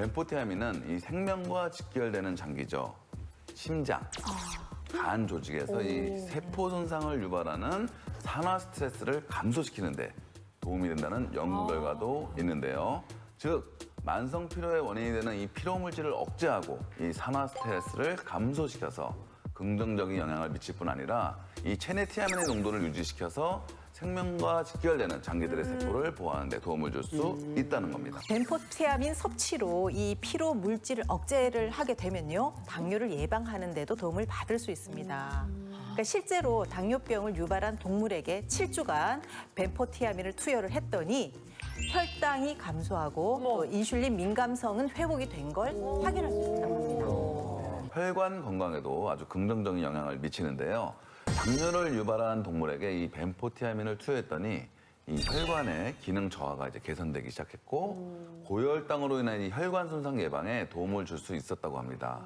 벤포티아민은 이 생명과 직결되는 장기죠. 심장, 간 조직에서 이 세포 손상을 유발하는 산화 스트레스를 감소시키는데 도움이 된다는 연구 결과도 있는데요. 즉 만성 피로의 원인이 되는 이 피로 물질을 억제하고 이 산화 스트레스를 감소시켜서 긍정적인 영향을 미칠 뿐 아니라 이 체네티아민의 농도를 유지시켜서 생명과 직결되는 장기들의 세포를 보호하는 데 도움을 줄 수 있다는 겁니다. 벤포티아민 섭취로 이 피로 물질을 억제를 하게 되면요 당뇨를 예방하는 데도 도움을 받을 수 있습니다. 그러니까 실제로 당뇨병을 유발한 동물에게 7주간 벤포티아민을 투여를 했더니 혈당이 감소하고 또 인슐린 민감성은 회복이 된 걸 확인할 수 있다는 겁니다. 혈관 건강에도 아주 긍정적인 영향을 미치는데요. 당뇨를 유발한 동물에게 이 벤포티아민을 투여했더니 이 혈관의 기능 저하가 이제 개선되기 시작했고 고혈당으로 인한 이 혈관 손상 예방에 도움을 줄 수 있었다고 합니다.